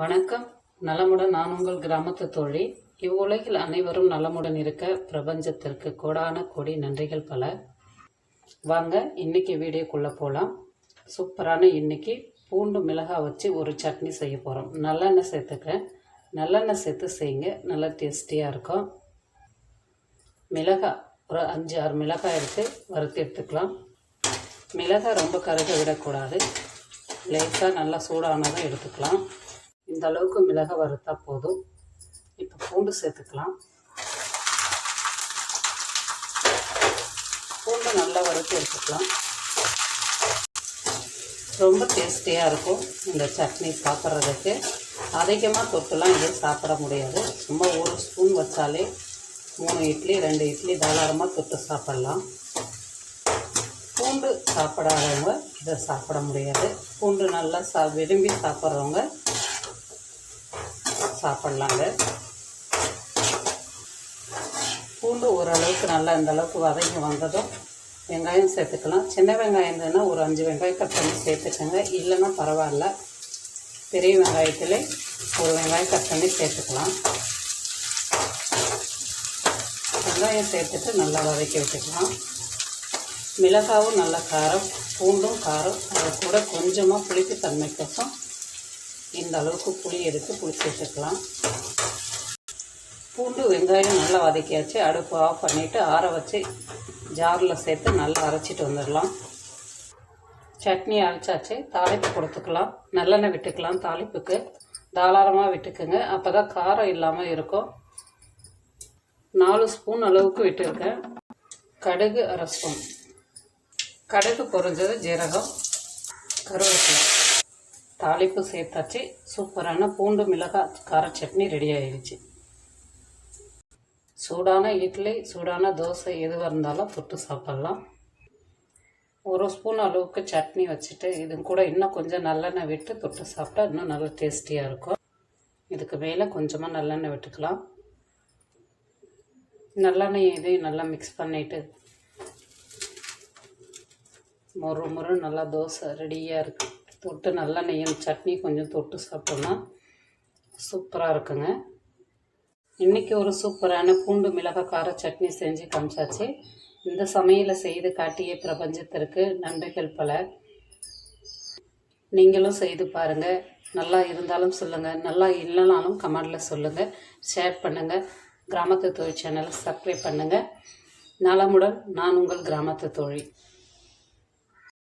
வணக்கம். நலமுடன் நான் உங்கள் கிராமத்து தோழி. இவ்வுலகில் அனைவரும் நலமுடன் இருக்க பிரபஞ்சத்திற்கு கோடான கோடி நன்றிகள் பல. வாங்க இன்னைக்கு வீடியோக்குள்ளே போகலாம் சூப்பரான இன்னைக்கு பூண்டு மிளகாய் வச்சு ஒரு சட்னி செய்ய போகிறோம் நல்லெண்ணெய் சேர்த்துக்கிறேன் நல்லெண்ணெய் சேர்த்து செய்யுங்க. நல்லா டேஸ்டியாக இருக்கும். மிளகாய் ஒரு அஞ்சு ஆறு மிளகாய் எடுத்து வறுத்து எடுத்துக்கலாம். மிளகாய் ரொம்ப கருக விடக்கூடாது. லேசாக நல்லா சூடானதாக எடுத்துக்கலாம். இந்த அளவுக்கு மிளகை வறுத்தா போதும். இப்போ பூண்டு சேர்த்துக்கலாம். பூண்டு நல்லா வறுத்து எடுத்துக்கலாம். ரொம்ப டேஸ்டியாக இருக்கும் இந்த சட்னி சாப்பிட்றதுக்கு. அதிகமாக தொட்டுலாம் இதை சாப்பிட முடியாது. சும்மா ஒரு ஸ்பூன் வச்சாலே மூணு இட்லி ரெண்டு இட்லி தாராளமாக தொட்டு சாப்பிட்லாம். பூண்டு சாப்பிடாதவங்க இதை சாப்பிட முடியாது. பூண்டு நல்லா சா விரும்பி சாப்பிட்றவங்க சாப்பிட்லாங்க. பூண்டு ஓரளவுக்கு நல்லா இந்த அளவுக்கு வதங்கி வந்ததும் வெங்காயம் சேர்த்துக்கலாம். சின்ன வெங்காயம் இருந்ததுன்னா ஒரு அஞ்சு வெங்காயம் கட் பண்ணி சேர்த்துக்கோங்க. இல்லைன்னா பரவாயில்ல. பெரிய வெங்காயத்தில் ஒரு வெங்காயம் கட் பண்ணி சேர்த்துக்கலாம். வெங்காயம் சேர்த்துட்டு நல்லா வதக்கி விட்டுக்கலாம் மிளகாவும் நல்ல காரம் பூண்டும் காரம் அது கூட கொஞ்சமாக புளிப்பு தன்மைக்கோசம் இந்த அளவுக்கு புளி எடுத்து புளி வச்சுக்கலாம். பூண்டு வெங்காயம் நல்லா வதக்கியாச்சு. அடுப்பு ஆஃப் பண்ணிவிட்டு ஆற வச்சு ஜாரில் சேர்த்து நல்லா அரைச்சிட்டு வந்துடலாம். சட்னி அரைச்சாச்சு. தாளிப்பு கொடுத்துக்கலாம். நல்லெண்ணெய் விட்டுக்கலாம் தாளிப்புக்கு. தாராளமாக விட்டுக்குங்க. அப்போ தான் காரம் இல்லாமல் இருக்கும். நாலு ஸ்பூன் அளவுக்கு விட்டுருக்கேன். கடுகு அரை ஸ்பூன் கடுகு பொறிஞ்சது ஜீரகம். கருவேப்பிலை. தாளிப்பு சேர்த்தாச்சு. சூப்பரான பூண்டு மிளகாய் கார சட்னி ரெடி ஆயிடுச்சு சூடான இட்லி சூடான தோசை எதுவாக இருந்தாலும் தொட்டு சாப்பிட்லாம். ஒரு ஸ்பூன் அளவுக்கு சட்னி வச்சுட்டு இது கூட இன்னும் கொஞ்சம் நல்லெண்ணெய் விட்டு தொட்டு சாப்பிட்டா இன்னும் நல்லா டேஸ்டியாக இருக்கும். இதுக்கு மேலே கொஞ்சமாக நல்லெண்ணெய் விட்டுக்கலாம். நல்லெண்ணெய் இதையும் நல்லா மிக்ஸ் பண்ணிவிட்டு மொறு மொறு நல்லா தோசை ரெடியாக இருக்குது தொட்டு நல்லெண்ணெயும் சட்னி கொஞ்சம் தொட்டு சாப்பிட்டோம்னா சூப்பராக இருக்குங்க. இன்றைக்கி ஒரு சூப்பரான பூண்டு மிளகாய் கார சட்னி செஞ்சு காமிச்சாச்சு. இந்த சமையலை செய்து காட்டிய பிரபஞ்சத்திற்கு நன்றிகள் பல. நீங்களும் செய்து பாருங்கள் நல்லா இருந்தாலும் சொல்லுங்கள் நல்லா இல்லைனாலும் கமெண்டில் சொல்லுங்கள் ஷேர் பண்ணுங்கள் கிராமத்து தொழில் சேனலை சப்ஸ்கிரைப் பண்ணுங்கள் நலமுடன் நான் உங்கள் கிராமத்து தொழில்.